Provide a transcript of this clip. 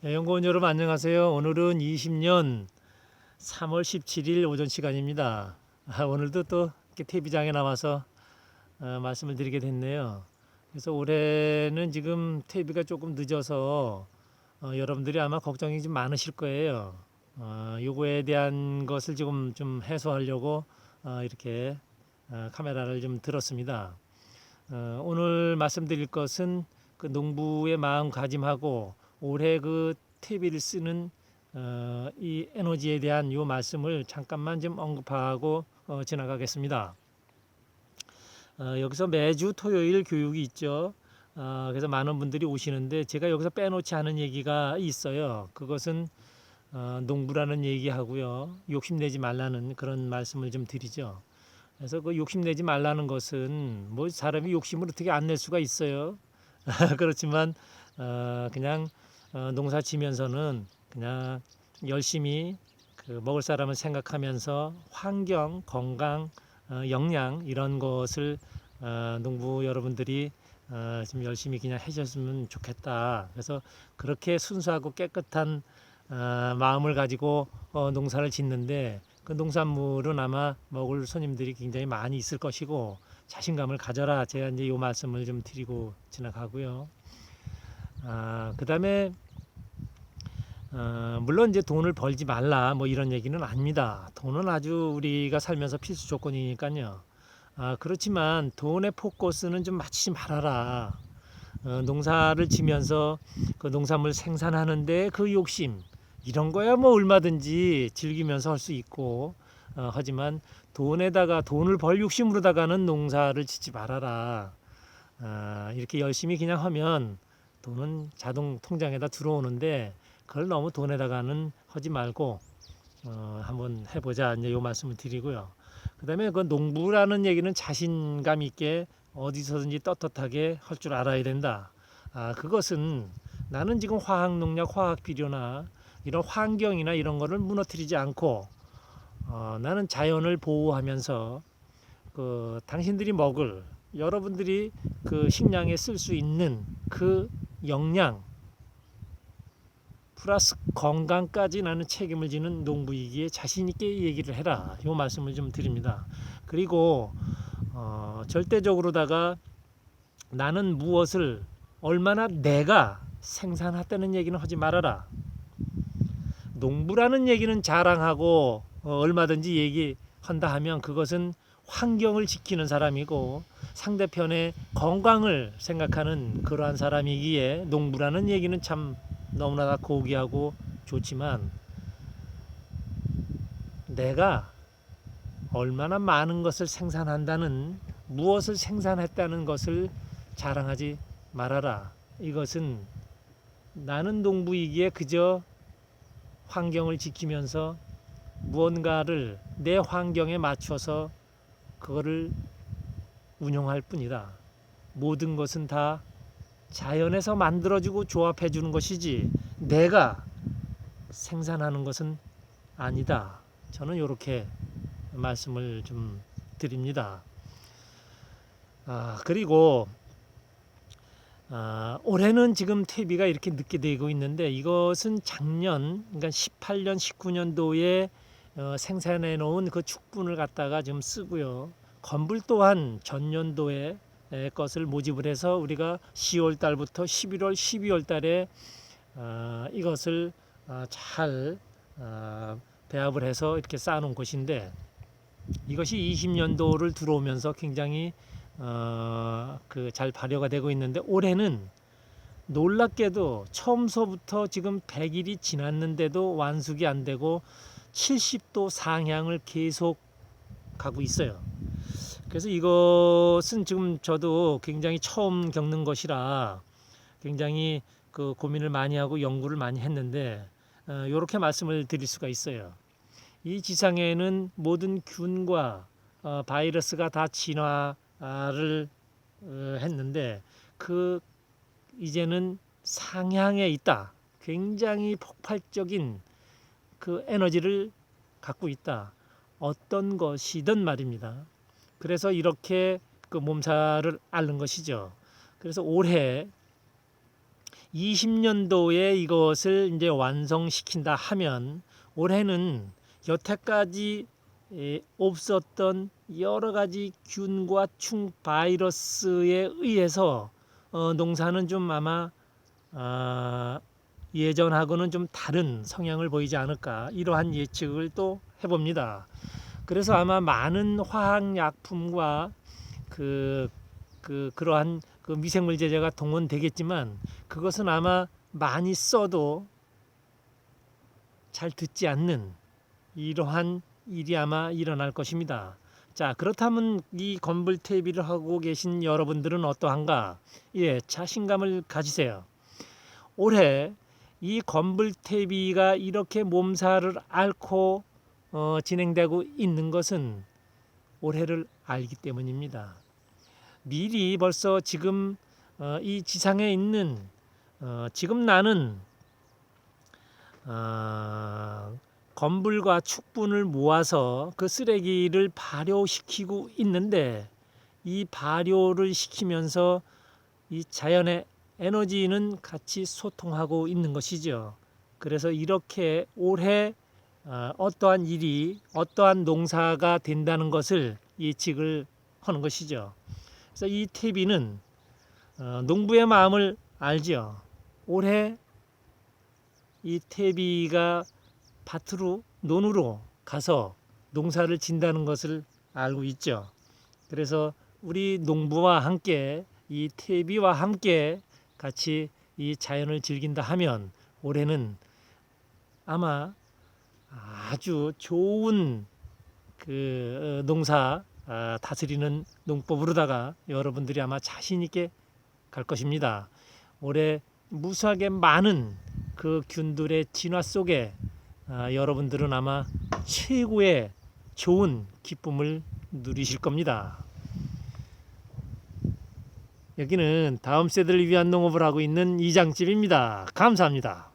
네, 연구원 여러분 안녕하세요. 오늘은 20년 3월 17일 오전 시간입니다. 아, 오늘도 또 TV장에 나와서 어, 말씀을 드리게 됐네요. 그래서 올해는 지금 TV가 조금 늦어서 어, 여러분들이 아마 걱정이 좀 많으실 거예요. 어, 요거에 대한 것을 지금 좀 해소하려고 어, 이렇게 어, 카메라를 좀 들었습니다. 어, 오늘 말씀드릴 것은 그 농부의 마음가짐하고 올해 그 TV를 쓰는 어, 이 에너지에 대한 요 말씀을 잠깐만 좀 언급하고 어, 지나가겠습니다. 어, 여기서 매주 토요일 교육이 있죠. 어, 그래서 많은 분들이 오시는데 제가 여기서 빼놓지 않은 얘기가 있어요. 그것은 어, 농부라는 얘기하고요. 욕심내지 말라는 그런 말씀을 좀 드리죠. 그래서 그 욕심내지 말라는 것은 뭐 사람이 욕심을 어떻게 안 낼 수가 있어요. 그렇지만 어, 그냥 어, 농사 지면서는 그냥 열심히 그 먹을 사람을 생각하면서 환경, 건강, 어, 영양 이런 것을 어, 농부 여러분들이 어, 좀 열심히 그냥 해줬으면 좋겠다. 그래서 그렇게 순수하고 깨끗한 어, 마음을 가지고 어, 농사를 짓는데 그 농산물은 아마 먹을 손님들이 굉장히 많이 있을 것이고 자신감을 가져라. 제가 이제 이 말씀을 좀 드리고 지나가고요. 아, 그 다음에 어, 물론 이제 돈을 벌지 말라 뭐 이런 얘기는 아닙니다. 돈은 아주 우리가 살면서 필수 조건이니까요. 아, 그렇지만 돈의 포커스는 좀 맞추지 말아라. 어, 농사를 지면서 그 농산물 생산하는데 그 욕심 이런 거야 뭐 얼마든지 즐기면서 할 수 있고 어, 하지만 돈에다가 돈을 벌 욕심으로다가는 농사를 짓지 말아라. 아, 이렇게 열심히 그냥 하면 돈은 자동 통장에다 들어오는데 그걸 너무 돈에다가는 하지 말고 어, 한번 해보자 이제 요 말씀을 드리고요. 그다음에 그 농부라는 얘기는 자신감 있게 어디서든지 떳떳하게 할 줄 알아야 된다. 아 그것은 나는 지금 화학 농약, 화학 비료나 이런 환경이나 이런 거를 무너뜨리지 않고 어, 나는 자연을 보호하면서 그 당신들이 먹을 여러분들이 그 식량에 쓸 수 있는 그 영양 플러스 건강까지 나는 책임을 지는 농부이기에 자신 있게 얘기를 해라. 요 말씀을 좀 드립니다. 그리고 어, 절대적으로다가 나는 무엇을 얼마나 내가 생산했다는 얘기는 하지 말아라. 농부라는 얘기는 자랑하고 어, 얼마든지 얘기한다 하면 그것은 환경을 지키는 사람이고 상대편의 건강을 생각하는 그러한 사람이기에 농부라는 얘기는 참 너무나 고귀하고 좋지만 내가 얼마나 많은 것을 생산한다는 무엇을 생산했다는 것을 자랑하지 말아라. 이것은 나는 농부이기에 그저 환경을 지키면서 무언가를 내 환경에 맞춰서 그거를 운영할 뿐이다. 모든 것은 다 자연에서 만들어주고 조합해 주는 것이지 내가 생산하는 것은 아니다. 저는 이렇게 말씀을 좀 드립니다. 아, 그리고 아, 올해는 지금 퇴비가 이렇게 늦게 되고 있는데 이것은 작년 그러니까 18년 19년도에 어, 생산해 놓은 그 축분을 갖다가 좀 쓰고요. 건불 또한 전년도에 에, 것을 모집을 해서 우리가 10월 달부터 11월 12월 달에 어, 이것을 어, 잘 어, 배합을 해서 이렇게 쌓아놓은 것인데 이것이 20년도를 들어오면서 굉장히 어, 그잘 발효가 되고 있는데 올해는 놀랍게도 처음서부터 지금 100일이 지났는데도 완숙이 안 되고 70도 상향을 계속 가고 있어요. 그래서 이것은 지금 저도 굉장히 처음 겪는 것이라 굉장히 그 고민을 많이 하고 연구를 많이 했는데 어, 이렇게 말씀을 드릴 수가 있어요. 이 지상에는 모든 균과 어, 바이러스가 다 진화를 어, 했는데 그 이제는 상향에 있다. 굉장히 폭발적인 그 에너지를 갖고 있다. 어떤 것이든 말입니다. 그래서 이렇게 그 몸살을 앓는 것이죠. 그래서 올해 20년도에 이것을 이제 완성시킨다 하면 올해는 여태까지 에, 없었던 여러 가지 균과 충 바이러스에 의해서 어, 농사는 좀 아마 아, 예전하고는 좀 다른 성향을 보이지 않을까 이러한 예측을 또 해봅니다. 그래서 아마 많은 화학약품과 그, 그 그러한 그 미생물 제제가 동원되겠지만 그것은 아마 많이 써도 잘 듣지 않는 이러한 일이 아마 일어날 것입니다. 자 그렇다면 이 건불 퇴비를 하고 계신 여러분들은 어떠한가? 예, 자신감을 가지세요. 올해 이 건불 퇴비가 이렇게 몸살을 앓고 어, 진행되고 있는 것은 올해를 알기 때문입니다. 미리 벌써 지금 어, 이 지상에 있는 어, 지금 나는 어, 건불과 축분을 모아서 그 쓰레기를 발효시키고 있는데 이 발효를 시키면서 이 자연의 에너지는 같이 소통하고 있는 것이죠. 그래서 이렇게 올해 어, 어떠한 일이 어떠한 농사가 된다는 것을 예측을 하는 것이죠. 그래서 이 태비는 어, 농부의 마음을 알지요. 올해 이 태비가 밭으로 논으로 가서 농사를 진다는 것을 알고 있죠. 그래서 우리 농부와 함께 이 태비와 함께 같이 이 자연을 즐긴다 하면 올해는 아마 아주 좋은 그 어, 농사 아, 다스리는 농법으로다가 여러분들이 아마 자신 있게 갈 것입니다. 올해 무수하게 많은 그 균들의 진화 속에 아, 여러분들은 아마 최고의 좋은 기쁨을 누리실 겁니다. 여기는 다음 세대를 위한 농업을 하고 있는 이장집입니다. 감사합니다.